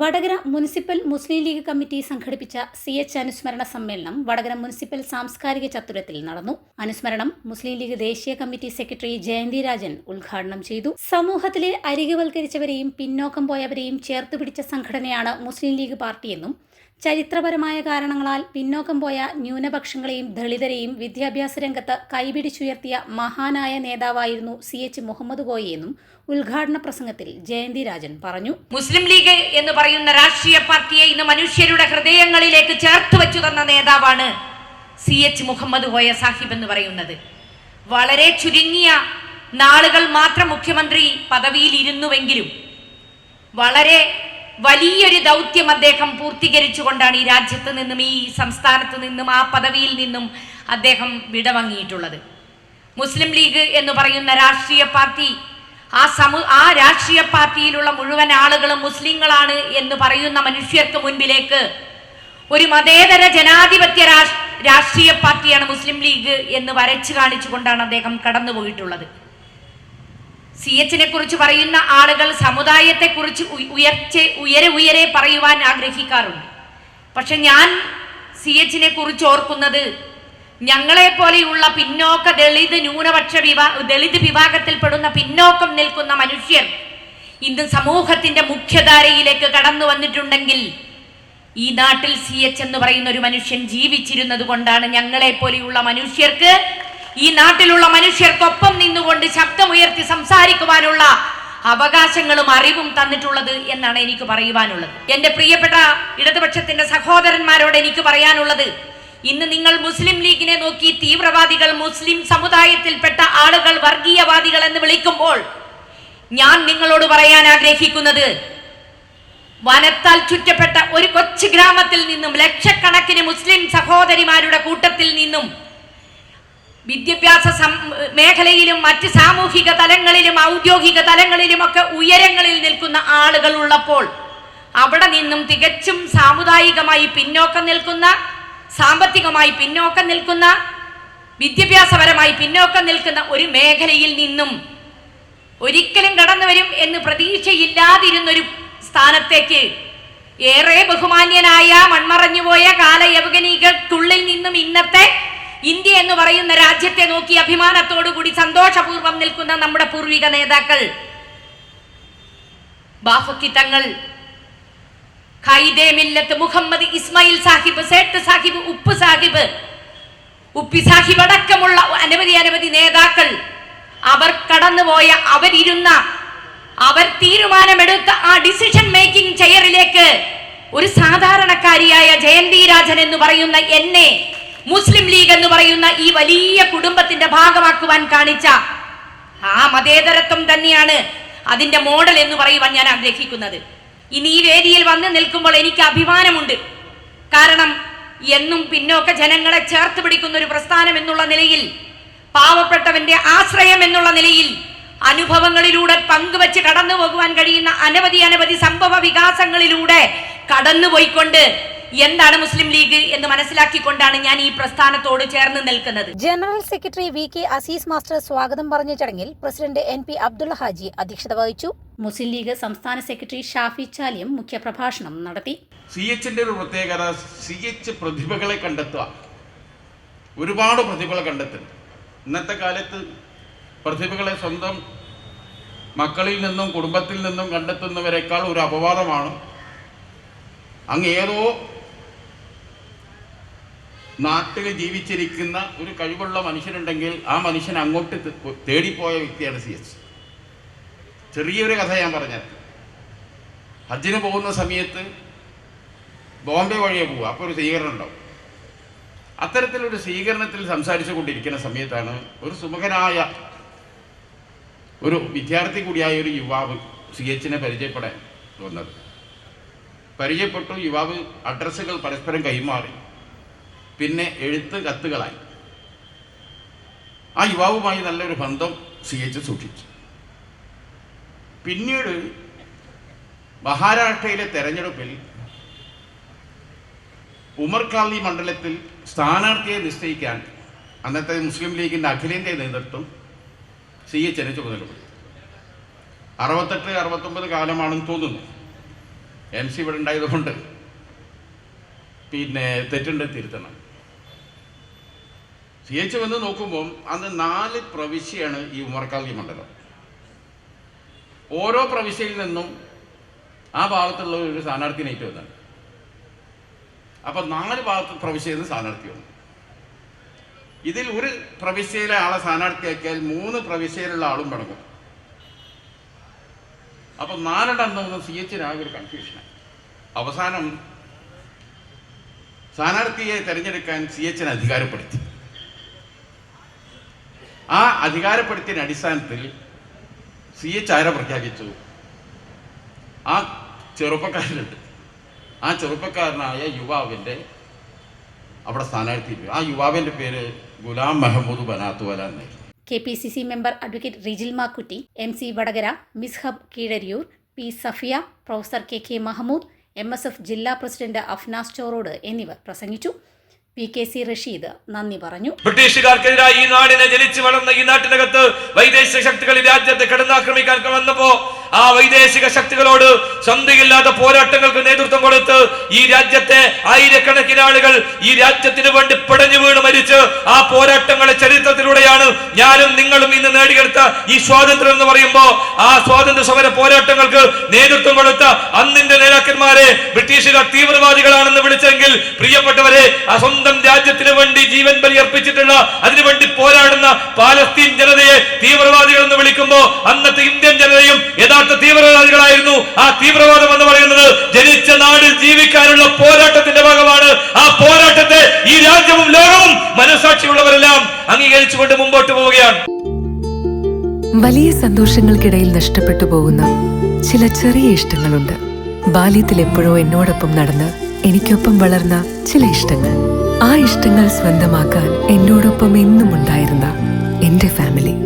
Vadakara municipal Muslim League committee സംഘടിപ്പിച്ച C H അനുസ്മരണ സമ്മേളനം വടകര മുനിസിപ്പൽ സാംസ്കാരിക ചത്തുരത്തിൽ നടന്നു. അനുസ്മരണം മുസ്ലിം ലീഗ് ദേശീയ കമ്മിറ്റി സെക്രട്ടറി ജയന്തി രാജൻ ഉദ്ഘാടനം ചെയ്തു. സമൂഹത്തിലെ അരികുവൽക്കരിച്ചവരെയും പിന്നോക്കം പോയവരെയും ചേർത്തുപിടിച്ച സംഘടനയാണ് മുസ്ലിം ലീഗ് പാർട്ടിയെന്നും ചരിത്രപരമായ കാരണങ്ങളാൽ പിന്നോക്കം പോയ ന്യൂനപക്ഷങ്ങളെയും ദളിതരെയും വിദ്യാഭ്യാസ രംഗത്ത് കൈപിടിച്ചുയർത്തിയ മഹാനായ നേതാവായിരുന്നു സി എച്ച് മുഹമ്മദ് കോയയെന്നും ഉദ്ഘാടന പ്രസംഗത്തിൽ ജയന്തി രാജൻ പറഞ്ഞു. മുസ്ലിം ലീഗ് എന്ന് പറയുന്ന രാഷ്ട്രീയ പാർട്ടിയെ ഇന്ന് മനുഷ്യരുടെ ഹൃദയങ്ങളിലേക്ക് ചേർത്ത് വെച്ചു തന്ന നേതാവാണ് സി എച്ച് മുഹമ്മദ് കോയ സാഹിബ് എന്ന് പറയുന്നത്. വളരെ ചുരുങ്ങിയ നാളുകൾ മാത്രം മുഖ്യമന്ത്രി പദവിയിൽ ഇരുന്നുവെങ്കിലും വളരെ വലിയൊരു ദൗത്യം അദ്ദേഹം പൂർത്തീകരിച്ചുകൊണ്ടാണ് ഈ രാജ്യത്ത് നിന്നും ഈ സംസ്ഥാനത്ത് നിന്നും ആ പദവിയിൽ നിന്നും അദ്ദേഹം വിടവാങ്ങിയിട്ടുള്ളത്. മുസ്ലിം ലീഗ് എന്ന് പറയുന്ന രാഷ്ട്രീയ പാർട്ടി ആ സമു ആ രാഷ്ട്രീയ പാർട്ടിയിലുള്ള മുഴുവൻ ആളുകളും മുസ്ലിങ്ങളാണ് എന്ന് പറയുന്ന മനുഷ്യർക്ക് മുൻപിലേക്ക് ഒരു മതേതര ജനാധിപത്യ രാഷ്ട്രീയ പാർട്ടിയാണ് മുസ്ലിം ലീഗ് എന്ന് വരച്ചു കാണിച്ചുകൊണ്ടാണ് അദ്ദേഹം കടന്നുപോയിട്ടുള്ളത്. സി എച്ചിനെ കുറിച്ച് പറയുന്ന ആളുകൾ സമുദായത്തെ കുറിച്ച് ഉയർച്ച ഉയരെ ഉയരെ പറയുവാൻ ആഗ്രഹിക്കാറുണ്ട്. പക്ഷെ ഞാൻ സി എച്ചിനെ കുറിച്ച് ഓർക്കുന്നത് ഞങ്ങളെ പോലെയുള്ള പിന്നോക്ക ദളിത് ന്യൂനപക്ഷ വിഭാ ദളിത് വിഭാഗത്തിൽപ്പെടുന്ന പിന്നോക്കം നിൽക്കുന്ന മനുഷ്യർ ഇന്ന് സമൂഹത്തിന്റെ മുഖ്യധാരയിലേക്ക് കടന്നു വന്നിട്ടുണ്ടെങ്കിൽ ഈ നാട്ടിൽ സി എച്ച് എന്ന് പറയുന്ന ഒരു മനുഷ്യൻ ജീവിച്ചിരുന്നത് കൊണ്ടാണ് ഞങ്ങളെ പോലെയുള്ള മനുഷ്യർക്ക് ഈ നാട്ടിലുള്ള മനുഷ്യർക്കൊപ്പം നിന്നുകൊണ്ട് ശബ്ദമുയർത്തി സംസാരിക്കുവാനുള്ള അവകാശങ്ങളും അറിവും തന്നിട്ടുള്ളത് എന്നാണ് എനിക്ക് പറയുവാനുള്ളത്. എന്റെ പ്രിയപ്പെട്ട ഇടതുപക്ഷത്തിന്റെ സഹോദരന്മാരോട് എനിക്ക് പറയാനുള്ളത് ഇന്ന് നിങ്ങൾ മുസ്ലിം ലീഗിനെ നോക്കി തീവ്രവാദികൾ മുസ്ലിം സമുദായത്തിൽപ്പെട്ട ആളുകൾ വർഗീയവാദികൾ എന്ന് വിളിക്കുമ്പോൾ ഞാൻ നിങ്ങളോട് പറയാൻ ആഗ്രഹിക്കുന്നത് വനത്താൽ ചുറ്റപ്പെട്ട ഒരു കൊച്ചു ഗ്രാമത്തിൽ നിന്നും ലക്ഷക്കണക്കിന് മുസ്ലിം സഹോദരിമാരുടെ കൂട്ടത്തിൽ നിന്നും വിദ്യാഭ്യാസ മേഖലയിലും മറ്റ് സാമൂഹിക തലങ്ങളിലും ഔദ്യോഗിക തലങ്ങളിലുമൊക്കെ ഉയരങ്ങളിൽ നിൽക്കുന്ന ആളുകൾ ഉള്ളപ്പോൾ അവിടെ നിന്നും തികച്ചും സാമുദായികമായി പിന്നോക്കം നിൽക്കുന്ന സാമ്പത്തികമായി പിന്നോക്കം നിൽക്കുന്ന വിദ്യാഭ്യാസപരമായി പിന്നോക്കം നിൽക്കുന്ന ഒരു മേഖലയിൽ നിന്നും ഒരിക്കലും കടന്നു വരും എന്ന് പ്രതീക്ഷയില്ലാതിരുന്നൊരു സ്ഥാനത്തേക്ക് ഏറെ ബഹുമാന്യനായ മൺമറഞ്ഞുപോയ കാലയവഗനികൾക്കുള്ളിൽ നിന്നും ഇന്നത്തെ ഇന്ത്യ എന്ന് പറയുന്ന രാജ്യത്തെ നോക്കി അഭിമാനത്തോടുകൂടി സന്തോഷപൂർവം നിൽക്കുന്ന നമ്മുടെ പൂർവിക നേതാക്കൾ. ബാഫക്കി തങ്ങൾ മില്ലത്ത് മുഹമ്മദ് ഇസ്മായിൽ സാഹിബ് സേട്ട് സാഹിബ് ഉപ്പ് സാഹിബ് ഉപ്പി സാഹിബ് അടക്കമുള്ള അനവധി അനവധി നേതാക്കൾ. അവർ കടന്നുപോയ അവരിരുന്ന അവർ തീരുമാനമെടുത്ത ആ ഡിസിഷൻ മേക്കിംഗ് ചെയറിലേക്ക് ഒരു സാധാരണക്കാരിയായ ജയന്തി രാജൻ എന്ന് പറയുന്ന എന്നെ മുസ്ലിം ലീഗ് എന്ന് പറയുന്ന ഈ വലിയ കുടുംബത്തിന്റെ ഭാഗമാക്കുവാൻ കാണിച്ച ആ മതേതരത്വം തന്നെയാണ് അതിന്റെ മോഡൽ എന്ന് പറയുവാൻ ഞാൻ ആഗ്രഹിക്കുന്നത്. ഇനി ഈ വേദിയിൽ വന്ന് നിൽക്കുമ്പോൾ എനിക്ക് അഭിമാനമുണ്ട്. കാരണം എന്നും പിന്നോക്ക ജനങ്ങളെ ചേർത്ത് പിടിക്കുന്ന ഒരു പ്രസ്ഥാനം എന്നുള്ള നിലയിൽ പാവപ്പെട്ടവന്റെ ആശ്രയം എന്നുള്ള നിലയിൽ അനുഭവങ്ങളിലൂടെ പങ്കുവച്ച് കടന്നു പോകുവാൻ കഴിയുന്ന അനവധി അനവധി സംഭവ വികാസങ്ങളിലൂടെ കടന്നുപോയിക്കൊണ്ട് എന്താണ് മുസ്ലിം ലീഗ് എന്ന് മനസ്സിലാക്കിക്കൊണ്ടാണ് ഞാൻ ഈ പ്രസ്ഥാനത്തോട് ചേർന്ന് നിൽക്കുന്നത്. General secretary V K Azeez master സ്വാഗതം പറഞ്ഞ ചടങ്ങിൽ president N P Abdul Haji അധ്യക്ഷത വഹിച്ചു. മുസ്ലിം ലീഗ് സംസ്ഥാന സെക്രട്ടറി ഷാഫി ചാലിയം മുഖ്യപ്രഭാഷണം നടത്തി. സി എച്ചിന്റെ ഒരു പ്രത്യേകത സി എച്ച് പ്രതിഭകളെ കണ്ടെത്തുക. ഒരുപാട് പ്രതിഭകളെ കണ്ടെത്തുന്നു ഇന്നത്തെ കാലത്ത് പ്രതിഭകളെ സ്വന്തം മക്കളിൽ നിന്നും കുടുംബത്തിൽ നിന്നും കണ്ടെത്തുന്നവരെക്കാൾ ഒരു അപവാദമാണ്. അങ്ങ് ഏതോ നാട്ടിൽ ജീവിച്ചിരിക്കുന്ന ഒരു കഴിവുള്ള മനുഷ്യനുണ്ടെങ്കിൽ ആ മനുഷ്യൻ അങ്ങോട്ട് തേടിപ്പോയ വ്യക്തിയാണ് സി എച്ച്. ചെറിയൊരു കഥ ഞാൻ പറഞ്ഞത് ഹജ്ജിന് പോകുന്ന സമയത്ത് ബോംബെ വഴിയെ പോവുക. അപ്പോൾ ഒരു സ്വീകരണം ഉണ്ടാവും. അത്തരത്തിലൊരു സ്വീകരണത്തിൽ സംസാരിച്ചു കൊണ്ടിരിക്കുന്ന സമയത്താണ് ഒരു സുമുഖനായ ഒരു വിദ്യാർത്ഥി കൂടിയായ ഒരു യുവാവ് സി എച്ചിനെ പരിചയപ്പെടാൻ വന്നത്. പരിചയപ്പെട്ടു. യുവാവ് അഡ്രസ്സുകൾ പരസ്പരം കൈമാറി. പിന്നെ എഴുത്ത് കത്തുകളായി. ആ യുവാവുമായി നല്ലൊരു ബന്ധം സി എച്ച് സൂക്ഷിച്ചു. പിന്നീട് മഹാരാഷ്ട്രയിലെ തെരഞ്ഞെടുപ്പിൽ ഉമർകാലി മണ്ഡലത്തിൽ സ്ഥാനാർത്ഥിയെ നിശ്ചയിക്കാൻ അന്നത്തെ മുസ്ലിം ലീഗിന്റെ അഖിലേന്ത്യാ നേതൃത്വം സി എച്ചിനെ ചുമതലപ്പെടുത്തി. അറുപത്തെട്ട് അറുപത്തൊമ്പത് കാലമാണെന്ന് തോന്നുന്നു. എം സി ഇവിടെ ഉണ്ടായതുകൊണ്ട് പിന്നെ തെറ്റുണ്ട് തിരുത്തണം. സി എച്ച് വന്ന് നോക്കുമ്പോൾ അന്ന് നാല് പ്രവിശ്യയാണ് ഈ ഉമർക്കാലി മണ്ഡലം. ഓരോ പ്രവിശ്യയിൽ നിന്നും ആ ഭാഗത്തുള്ള ഒരു സ്ഥാനാർത്ഥി സ്ഥാനാർത്ഥിനായിട്ട് വന്നാണ് അപ്പം നാല് ഭാഗത്ത് പ്രവിശ്യയിൽ നിന്ന് സ്ഥാനാർത്ഥി വന്നു. ഇതിൽ ഒരു പ്രവിശ്യയിലെ ആളെ സ്ഥാനാർത്ഥിയാക്കിയാൽ മൂന്ന് പ്രവിശ്യയിലുള്ള ആളും പടങ്ങും അപ്പം നാലെണ്ണം സി എച്ച് എച്ചിനാകെ ഒരു കൺഫ്യൂഷനായി അവസാനം സ്ഥാനാർത്ഥിയെ തിരഞ്ഞെടുക്കാൻ സി എച്ചിനെ അധികാരപ്പെടുത്തി. ആ അധികാരപ്പെടുത്തിയ അടിസ്ഥാനത്തിൽ സി എച്ച് ആരെ പ്രഖ്യാപിച്ചു? ആ ചെറുപ്പക്കാരനുണ്ട്. ആ ചെറുപ്പക്കാരനായ യുവാവിന്റെ അവിടെ സ്ഥാനാർത്ഥി ആ യുവാവിന്റെ പേര് ഗുലാം മെഹമ്മൂദ് ബനാത്തുവല എന്നായിരുന്നു. K P C C member advocate Rijil Makkutty M C Vadakara Mishab Keezhariyur P Safiya professor K K Mahmood M S F ജില്ലാ പ്രസിഡന്റ് അഫ്നാസ് ചോറോഡ് എന്നിവർ പ്രസംഗിച്ചു. പി കെ സി റഷീദ് നന്ദി പറഞ്ഞു. ബ്രിട്ടീഷുകാർക്കെതിരായി ഈ നാടിനെ ജനിച്ചു വളർന്ന ഈ നാട്ടിനകത്ത് വൈദേശിക ശക്തികൾ രാജ്യത്തെ കടന്നാക്രമിക്കാൻ വന്നപ്പോ ആ വൈദേശിക ശക്തികളോട് സന്ധിയില്ലാത്ത പോരാട്ടങ്ങൾക്ക് നേതൃത്വം കൊടുത്ത് ഈ രാജ്യത്തെ ആയിരക്കണക്കിന് ആളുകൾ ഈ രാജ്യത്തിന് വേണ്ടി പിടഞ്ഞു വീണ് മരിച്ച് ആ പോരാട്ടങ്ങളെ ചരിത്രത്തിലൂടെയാണ് ഞാനും നിങ്ങളും ഇന്ന് നേടിയെടുത്ത ഈ സ്വാതന്ത്ര്യം എന്ന് പറയുമ്പോ ആ സ്വാതന്ത്ര്യ സമര പോരാട്ടങ്ങൾക്ക് നേതൃത്വം കൊടുത്ത അന്നിന്റെ നേതാക്കന്മാരെ ബ്രിട്ടീഷുകാർ തീവ്രവാദികളാണെന്ന് വിളിച്ചെങ്കിൽ പ്രിയപ്പെട്ടവരെ ആ സ്വന്തം രാജ്യത്തിന് വേണ്ടി ജീവൻ ബലിയർപ്പിച്ചിട്ടുള്ള അതിനുവേണ്ടി പോരാടുന്ന പാലസ്തീൻ ജനതയെ തീവ്രവാദികൾ എന്ന് വിളിക്കുമ്പോ അന്നത്തെ ഇന്ത്യൻ ജനതയും യഥാർത്ഥ തീവ്രവാദികളായിരുന്നു. ആ തീവ്രവാദം എന്ന് പറയുന്നത് ജനിച്ച നാടിൽ ജീവിക്കാനുള്ള പോരാട്ടത്തിന്റെ ഭാഗമാണ്. ആ പോരാട്ടത്തെ ഈ രാജ്യവും ലോകവും മനസാക്ഷിയുള്ളവരെല്ലാം അംഗീകരിച്ചുകൊണ്ട് മുമ്പോട്ട് പോവുകയാണ്. വലിയ സന്തോഷങ്ങൾക്കിടയിൽ നഷ്ടപ്പെട്ടു പോകുന്ന ചില ചെറിയ ഇഷ്ടങ്ങളുണ്ട്. ബാല്യത്തിൽ എപ്പോഴോ എന്നോടൊപ്പം നടന്ന് എനിക്കൊപ്പം വളർന്ന ചില ഇഷ്ടങ്ങൾ. ആ ഇഷ്ടങ്ങൾ സ്വന്തമാക്കാൻ എന്നോടൊപ്പം എന്നും ഉണ്ടായിരുന്ന എന്റെ ഫാമിലി.